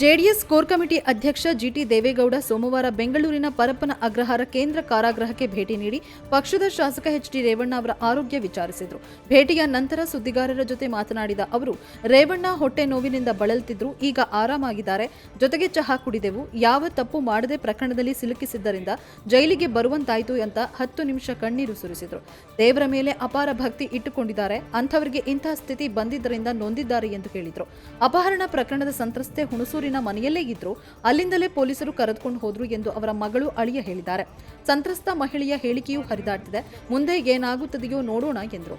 JDS core committee ಅಧ್ಯಕ್ಷ ಜಿಟಿ ದೇವೇಗೌಡ ಸೋಮವಾರ ಬೆಂಗಳೂರಿನ ಪರಪ್ಪನ ಅಗ್ರಹಾರ ಕೇಂದ್ರ ಕಾರಾಗೃಹಕ್ಕೆ ಭೇಟಿ ನೀಡಿ ಪಕ್ಷದ ಶಾಸಕ ಎಚ್ ಡಿ ರೇವಣ್ಣ ಅವರ ಆರೋಗ್ಯ ವಿಚಾರಿಸಿದರು. ಭೇಟಿಯ ನಂತರ ಸುದ್ದಿಗಾರರ ಜೊತೆ ಮಾತನಾಡಿದ ಅವರು, ರೇವಣ್ಣ ಹೊಟ್ಟೆ ನೋವಿನಿಂದ ಬಳಲ್ತಿದ್ರು, ಈಗ ಆರಾಮಾಗಿದ್ದಾರೆ. ಜೊತೆಗೆ ಚಹಾ ಕುಡಿದೆವು, ಯಾವ ತಪ್ಪು ಮಾಡದೆ ಪ್ರಕರಣದಲ್ಲಿ ಸಿಲುಕಿಸಿದ್ದರಿಂದ ಜೈಲಿಗೆ ಬರುವಂತಾಯಿತು ಅಂತ ಹತ್ತು ನಿಮಿಷ ಕಣ್ಣೀರು ಸುರಿಸಿದರು. ದೇವರ ಮೇಲೆ ಅಪಾರ ಭಕ್ತಿ ಇಟ್ಟುಕೊಂಡಿದ್ದಾರೆ, ಅಂಥವರಿಗೆ ಇಂತಹ ಸ್ಥಿತಿ ಬಂದಿದ್ದರಿಂದ ನೊಂದಿದ್ದಾರೆ ಎಂದು ಹೇಳಿದರು. ಅಪಹರಣ ಪ್ರಕರಣದ ಸಂತ್ರಸ್ತೆ ಹುಣಸೂರಿನ ಮನೆಯಲ್ಲೇ ಇದ್ರು ಅಲ್ಲಿಂದಲೇ ಪೊಲೀಸರು ಕರೆದುಕೊಂಡು ಹೋದ್ರು ಎಂದು ಅವರ ಮಗಳು ಅಳಿಯ ಹೇಳಿದ್ದಾರೆ. ಸಂತ್ರಸ್ತ ಮಹಿಳೆಯ ಹೇಳಿಕೆಯೂ ಹರಿದಾಡ್ತಿದೆ. ಮುಂದೆ ಏನಾಗುತ್ತದೆಯೋ ನೋಡೋಣ ಎಂದರು.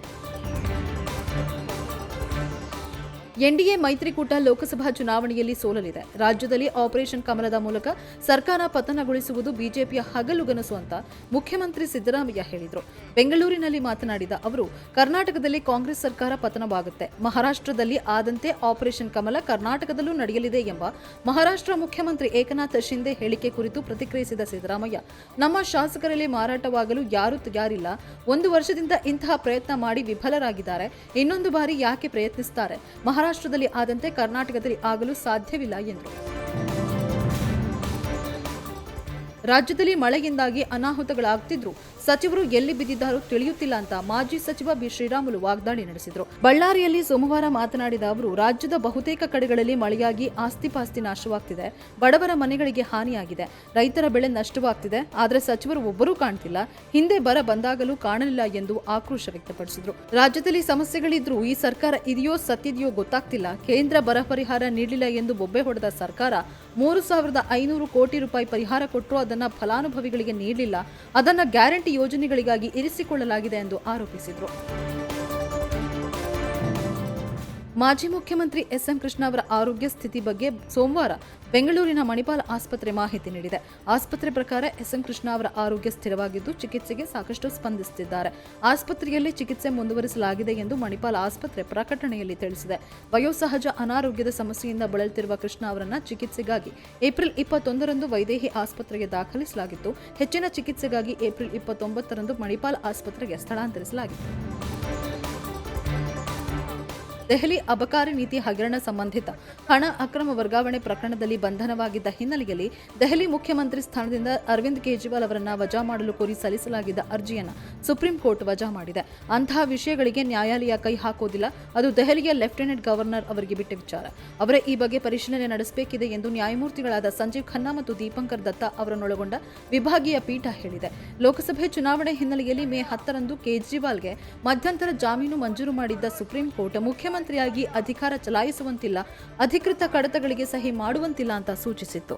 ಎನ್ಡಿಎ ಮೈತ್ರಿಕೂಟ ಲೋಕಸಭಾ ಚುನಾವಣೆಯಲ್ಲಿ ಸೋಲಲಿದೆ. ರಾಜ್ಯದಲ್ಲಿ ಆಪರೇಷನ್ ಕಮಲದ ಮೂಲಕ ಸರ್ಕಾರ ಪತನಗೊಳಿಸುವುದು ಬಿಜೆಪಿಯ ಹಗಲುಗನಸು ಅಂತ ಮುಖ್ಯಮಂತ್ರಿ ಸಿದ್ದರಾಮಯ್ಯ ಹೇಳಿದರು. ಬೆಂಗಳೂರಿನಲ್ಲಿ ಮಾತನಾಡಿದ ಅವರು, ಕರ್ನಾಟಕದಲ್ಲಿ ಕಾಂಗ್ರೆಸ್ ಸರ್ಕಾರ ಪತನವಾಗುತ್ತೆ. ಮಹಾರಾಷ್ಟ್ರದಲ್ಲಿ ಆದಂತೆ ಆಪರೇಷನ್ ಕಮಲ ಕರ್ನಾಟಕದಲ್ಲೂ ನಡೆಯಲಿದೆ ಎಂಬ ಮಹಾರಾಷ್ಟ್ರ ಮುಖ್ಯಮಂತ್ರಿ ಏಕನಾಥ್ ಶಿಂದೆ ಹೇಳಿಕೆ ಕುರಿತು ಪ್ರತಿಕ್ರಿಯಿಸಿದ ಸಿದ್ದರಾಮಯ್ಯ, ನಮ್ಮ ಶಾಸಕರಲ್ಲಿ ಮಾರಾಟವಾಗಲು ಯಾರೂ ತಯಾರಿಲ್ಲ. ಒಂದು ವರ್ಷದಿಂದ ಇಂತಹ ಪ್ರಯತ್ನ ಮಾಡಿ ವಿಫಲರಾಗಿದ್ದಾರೆ. ಇನ್ನೊಂದು ಬಾರಿ ಯಾಕೆ ಪ್ರಯತ್ನಿಸುತ್ತಾರೆ ಮಹಾರಾಷ್ಟ್ರದಲ್ಲಿ ಆದಂತೆ ಕರ್ನಾಟಕದಲ್ಲಿ ಆಗಲು ಸಾಧ್ಯವಿಲ್ಲ ಎಂದರು. ರಾಜ್ಯದಲ್ಲಿ ಮಳೆಯಿಂದಾಗಿ ಅನಾಹುತಗಳಾಗ್ತಿದ್ರು. ಸಚಿವರು ಎಲ್ಲಿ ಬಿದ್ದಿದ್ದಾರೋ ತಿಳಿಯುತ್ತಿಲ್ಲ ಅಂತ ಮಾಜಿ ಸಚಿವ ಬಿ. ಶ್ರೀರಾಮುಲು ವಾಗ್ದಾಳಿ ನಡೆಸಿದರು. ಬಳ್ಳಾರಿಯಲ್ಲಿ ಸೋಮವಾರ ಮಾತನಾಡಿದ ಅವರು, ರಾಜ್ಯದ ಬಹುತೇಕ ಕಡೆಗಳಲ್ಲಿ ಮಳೆಯಾಗಿ ಆಸ್ತಿಪಾಸ್ತಿ ನಾಶವಾಗ್ತಿದೆ. ಬಡವರ ಮನೆಗಳಿಗೆ ಹಾನಿಯಾಗಿದೆ. ರೈತರ ಬೆಳೆ ನಷ್ಟವಾಗ್ತಿದೆ. ಆದರೆ ಸಚಿವರು ಒಬ್ಬರೂ ಕಾಣ್ತಿಲ್ಲ. ಹಿಂದೆ ಬರ ಬಂದಾಗಲೂ ಕಾಣಲಿಲ್ಲ ಎಂದು ಆಕ್ರೋಶ ವ್ಯಕ್ತಪಡಿಸಿದರು. ರಾಜ್ಯದಲ್ಲಿ ಸಮಸ್ಯೆಗಳಿದ್ರೂ ಈ ಸರ್ಕಾರ ಇದೆಯೋ ಸತ್ತಿದೆಯೋ ಗೊತ್ತಾಗ್ತಿಲ್ಲ. ಕೇಂದ್ರ ಬರ ಪರಿಹಾರ ನೀಡಿಲ್ಲ ಎಂದು ಬೊಬ್ಬೆ ಹೊಡೆದ ಸರ್ಕಾರ ಮೂರು ಸಾವಿರದ ಐನೂರು ಕೋಟಿ ರೂಪಾಯಿ ಪರಿಹಾರ ಕೊಟ್ಟರು, ಅದನ್ನ ಫಲಾನುಭವಿಗಳಿಗೆ ನೀಡಲಿಲ್ಲ. ಅದನ್ನು ಗ್ಯಾರಂಟಿ ಯೋಜನೆಗಳಿಗಾಗಿ ಇರಿಸಿಕೊಳ್ಳಲಾಗಿದೆ ಎಂದು ಆರೋಪಿಸಿದರು. ಮಾಜಿ ಮುಖ್ಯಮಂತ್ರಿ ಎಸ್ಎಂ ಕೃಷ್ಣ ಅವರ ಆರೋಗ್ಯ ಸ್ಥಿತಿ ಬಗ್ಗೆ ಸೋಮವಾರ ಬೆಂಗಳೂರಿನ ಮಣಿಪಾಲ್ ಆಸ್ಪತ್ರೆ ಮಾಹಿತಿ ನೀಡಿದೆ. ಆಸ್ಪತ್ರೆ ಪ್ರಕಾರ ಎಸ್ಎಂ ಕೃಷ್ಣ ಅವರ ಆರೋಗ್ಯ ಸ್ಥಿರವಾಗಿದ್ದು ಚಿಕಿತ್ಸೆಗೆ ಸಾಕಷ್ಟು ಸ್ಪಂದಿಸುತ್ತಿದ್ದಾರೆ. ಆಸ್ಪತ್ರೆಯಲ್ಲಿ ಚಿಕಿತ್ಸೆ ಮುಂದುವರಿಸಲಾಗಿದೆ ಎಂದು ಮಣಿಪಾಲ್ ಆಸ್ಪತ್ರೆ ಪ್ರಕಟಣೆಯಲ್ಲಿ ತಿಳಿಸಿದೆ. ವಯೋಸಹಜ ಅನಾರೋಗ್ಯದ ಸಮಸ್ಯೆಯಿಂದ ಬಳಲುತ್ತಿರುವ ಕೃಷ್ಣ ಅವರನ್ನ ಚಿಕಿತ್ಸೆಗಾಗಿ ಏಪ್ರಿಲ್ ಇಪ್ಪತ್ತೊಂದರಂದು ವೈದೇಹಿ ಆಸ್ಪತ್ರೆಗೆ ದಾಖಲಿಸಲಾಗಿತ್ತು. ಹೆಚ್ಚಿನ ಚಿಕಿತ್ಸೆಗಾಗಿ ಏಪ್ರಿಲ್ ಇಪ್ಪತ್ತೊಂಬತ್ತರಂದು ಮಣಿಪಾಲ್ ಆಸ್ಪತ್ರೆಗೆ ಸ್ಥಳಾಂತರಿಸಲಾಗಿತ್ತು ದೆಹಲಿ ಅಬಕಾರಿ ನೀತಿ ಹಗರಣ ಸಂಬಂಧಿತ ಹಣ ಅಕ್ರಮ ವರ್ಗಾವಣೆ ಪ್ರಕರಣದಲ್ಲಿ ಬಂಧನವಾಗಿದ್ದ ಹಿನ್ನೆಲೆಯಲ್ಲಿ ದೆಹಲಿ ಮುಖ್ಯಮಂತ್ರಿ ಸ್ಥಾನದಿಂದ ಅರವಿಂದ್ ಕೇಜ್ರಿವಾಲ್ ಅವರನ್ನು ವಜಾ ಮಾಡಲು ಕೋರಿ ಸಲ್ಲಿಸಲಾಗಿದ್ದ ಅರ್ಜಿಯನ್ನು ಸುಪ್ರೀಂ ಕೋರ್ಟ್ ವಜಾ ಮಾಡಿದೆ. ಅಂತಹ ವಿಷಯಗಳಿಗೆ ನ್ಯಾಯಾಲಯ ಕೈ ಹಾಕೋದಿಲ್ಲ. ಅದು ದೆಹಲಿಯ ಲೆಫ್ಟಿನೆಂಟ್ ಗವರ್ನರ್ ಅವರಿಗೆ ಬಿಟ್ಟ ವಿಚಾರ. ಅವರೇ ಈ ಬಗ್ಗೆ ಪರಿಶೀಲನೆ ನಡೆಸಬೇಕಿದೆ ಎಂದು ನ್ಯಾಯಮೂರ್ತಿಗಳಾದ ಸಂಜೀವ್ ಖನ್ನಾ ಮತ್ತು ದೀಪಂಕರ್ ದತ್ತ ಅವರನ್ನೊಳಗೊಂಡ ವಿಭಾಗೀಯ ಪೀಠ ಹೇಳಿದೆ. ಲೋಕಸಭೆ ಚುನಾವಣೆ ಹಿನ್ನೆಲೆಯಲ್ಲಿ ಮೇ ಹತ್ತರಂದು ಕೇಜ್ರಿವಾಲ್ಗೆ ಮಧ್ಯಂತರ ಜಾಮೀನು ಮಂಜೂರು ಮಾಡಿದ್ದ ಸುಪ್ರೀಂ ಕೋರ್ಟ್ ಮುಖ್ಯಮಂತ್ರಿಯಾಗಿ ಅಧಿಕಾರ ಚಲಾಯಿಸುವಂತಿಲ್ಲ ಅಧಿಕೃತ ಕಡತಗಳಿಗೆ ಸಹಿ ಮಾಡುವಂತಿಲ್ಲ ಅಂತ ಸೂಚಿಸಿತ್ತು.